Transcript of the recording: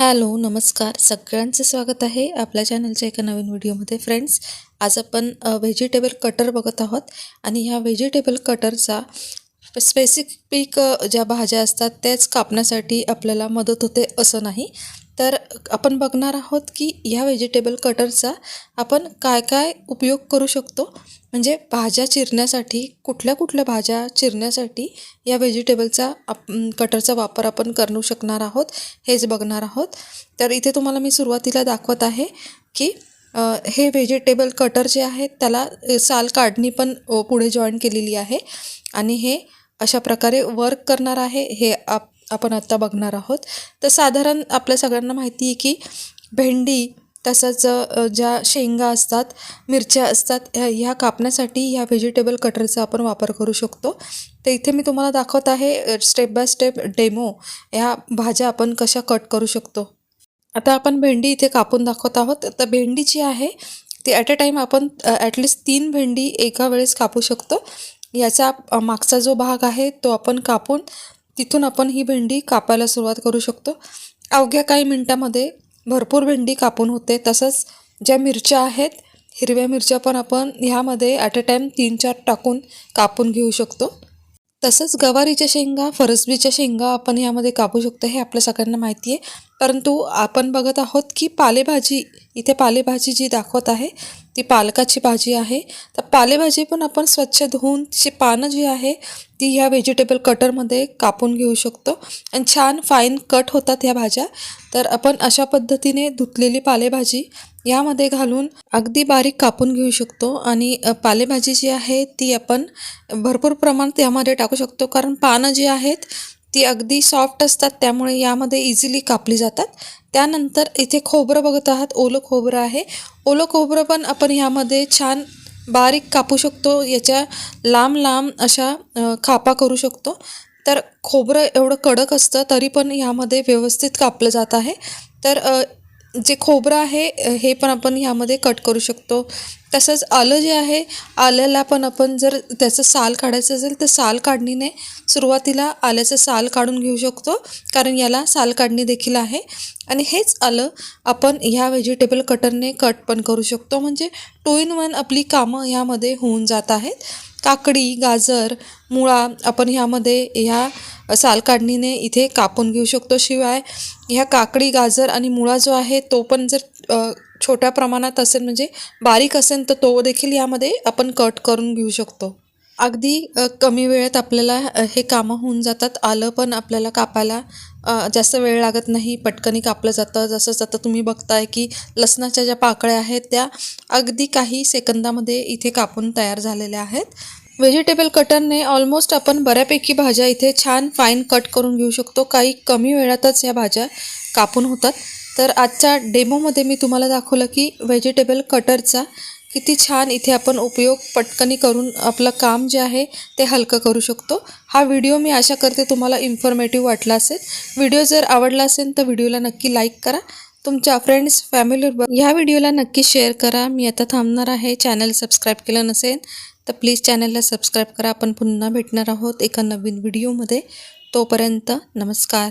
Hello नमस्कार. सगळ्यांचं स्वागत आहे आपल्या चॅनलच्या एका नवीन व्हिडिओमध्ये. फ्रेंड्स आज आपण व्हेजिटेबल कटर बघत आहोत आणि ह्या व्हेजिटेबल कटरचा स्पेसिफिक ज्या भाज्या असतात त्याच कापण्यासाठी आपल्याला मदत होते असं नाही. तर आपण बघणार आहोत की ह्या व्हेजिटेबल कटरचा आपण काय काय उपयोग करू शकतो. म्हणजे भाज्या चिरण्यासाठी कुठल्या कुठल्या भाज्या चिरण्यासाठी या व्हेजिटेबलचा आप कटरचा वापर आपण करू शकणार आहोत. हेच बघणार आहोत. तर इथे तुम्हाला मी सुरुवातीला दाखवत आहे की हे व्हेजिटेबल कटर जे आहे त्याला साल काढणी पण पुढे जॉईन केलेली आहे. आणि हे अशा प्रकारे वर्क करणार आहे. हे आप आपण आत्ता बघणार आहोत. तर साधारण आपल्या सगळ्यांना माहिती आहे की भेंडी तसंच ज्या शेंगा असतात मिरच्या असतात ह्या ह्या कापण्यासाठी ह्या व्हेजिटेबल कटरचा आपण वापर करू शकतो. तर इथे मी तुम्हाला दाखवत आहे स्टेप बाय स्टेप डेमो ह्या भाज्या आपण कशा कट करू शकतो. आता आपण भेंडी इथे कापून दाखवत आहोत. तर भेंडी जी आहे ती ॲट अ टाईम आपण ॲटलिस्ट तीन भेंडी एका वेळेस कापू शकतो. याचा मागचा जो भाग आहे तो आपण कापून तिथून आपण ही भेंडी कापायला सुरुवात करू शकतो. अवघ्या काही मिनटामध्ये भरपूर भेंडी कापून होते. तसंच ज्या मिरच्या आहेत हिरव्या मिरच्या पण आपण ह्यामध्ये ॲट अ टाईम तीन चार टाकून कापून घेऊ शकतो. तसंच गवारीच्या शेंगा फरसबीच्या शेंगा आपण यामध्ये कापू शकतो. हे आपल्या सगळ्यांना माहिती आहे. परंतु आपण बघत आहोत की पालेभाजी इथे पालेभाजी जी दाखवत आहे ती पालकाची भाजी आहे. तर पालेभाजी पण आपण स्वच्छ धुवून तिची पानं जी आहे ती ह्या व्हेजिटेबल कटरमध्ये कापून घेऊ शकतो. आणि छान फाईन कट होतात ह्या भाज्या. तर आपण अशा पद्धतीने धुतलेली पालेभाजी यामध्ये घालून अगदी बारीक कापून घेऊ शकतो. आणि पालेभाजी जी आहे ती आपण भरपूर प्रमाणात यामध्ये टाकू शकतो. कारण पानं जी आहेत ती अगदी सॉफ्ट असतात त्यामुळे यामध्ये इझिली कापली जातात. त्यानंतर इथे खोबरं बघत आहात ओलं खोबरं आहे. ओलं खोबरं पण आपण ह्यामध्ये छान बारीक कापू शकतो याच्या लांब लांब अशा खापा करू शकतो. तर खोबरं एवढं कडक असतं तरी पण ह्यामध्ये व्यवस्थित कापलं जात आहे. तर जे खोबरं आहे हे पण आपण ह्यामध्ये कट करू शकतो. तसंच आलं जे आहे आल्याला पण आपण जर त्याचं साल काढायचं असेल तर साल काढणीने सुरुवातीला आल्याचं साल काढून घेऊ शकतो कारण याला साल काढणी देखील आहे. आणि हेच आलं आपण ह्या व्हेजिटेबल कटरने कट पण करू शकतो. म्हणजे टू इन वन आपली कामं ह्यामध्ये होऊन जात आहेत. काकडी गाजर मुळा आपण ह्यामध्ये ह्या साल काढणीने इथे कापून घेऊ शकतो. शिवाय ह्या काकडी गाजर आणि मुळा जो आहे तो पण जर छोट्या प्रमाणात असेल म्हणजे बारीक असेल तर तो देखील यामध्ये आपण कट करून घेऊ शकतो. अगदी कमी वेळेत आपल्याला हे कामं होऊन जातात. आलं पण आपल्याला कापायला जास्त वेळ लागत नाही. पटकनी कापलं जातं. जसंच आता तुम्ही बघताय की लसणाच्या ज्या पाकळ्या आहेत त्या अगदी काही सेकंदामध्ये इथे कापून तयार झालेल्या आहेत. व्हेजिटेबल कटरने ऑलमोस्ट आपण बऱ्यापैकी भाज्या इथे छान फाईन कट करून घेऊ शकतो. काही कमी वेळातच या भाज्या कापून होतात. तर आजच्या डेमोमध्ये मी तुम्हाला दाखवलं की व्हेजिटेबल कटरचा किती छान इथे आपण उपयोग पटकनी करून आपलं काम जे आहे ते हलकं करू शकतो. हा व्हिडिओ मी आशा करते तुम्हाला इन्फॉर्मेटिव्ह वाटला असेल. व्हिडिओ जर आवडला असेल तर व्हिडिओला नक्की लाईक करा. तुमच्या फ्रेंड्स फॅमिलीवर ह्या व्हिडिओला नक्की शेअर करा. मी आता थांबणार आहे. चॅनल सबस्क्राईब केलं नसेल तर प्लीज चॅनलला सबस्क्राईब करा. आपण पुन्हा भेटणार आहोत एका नवीन व्हिडिओमध्ये तोपर्यंत नमस्कार.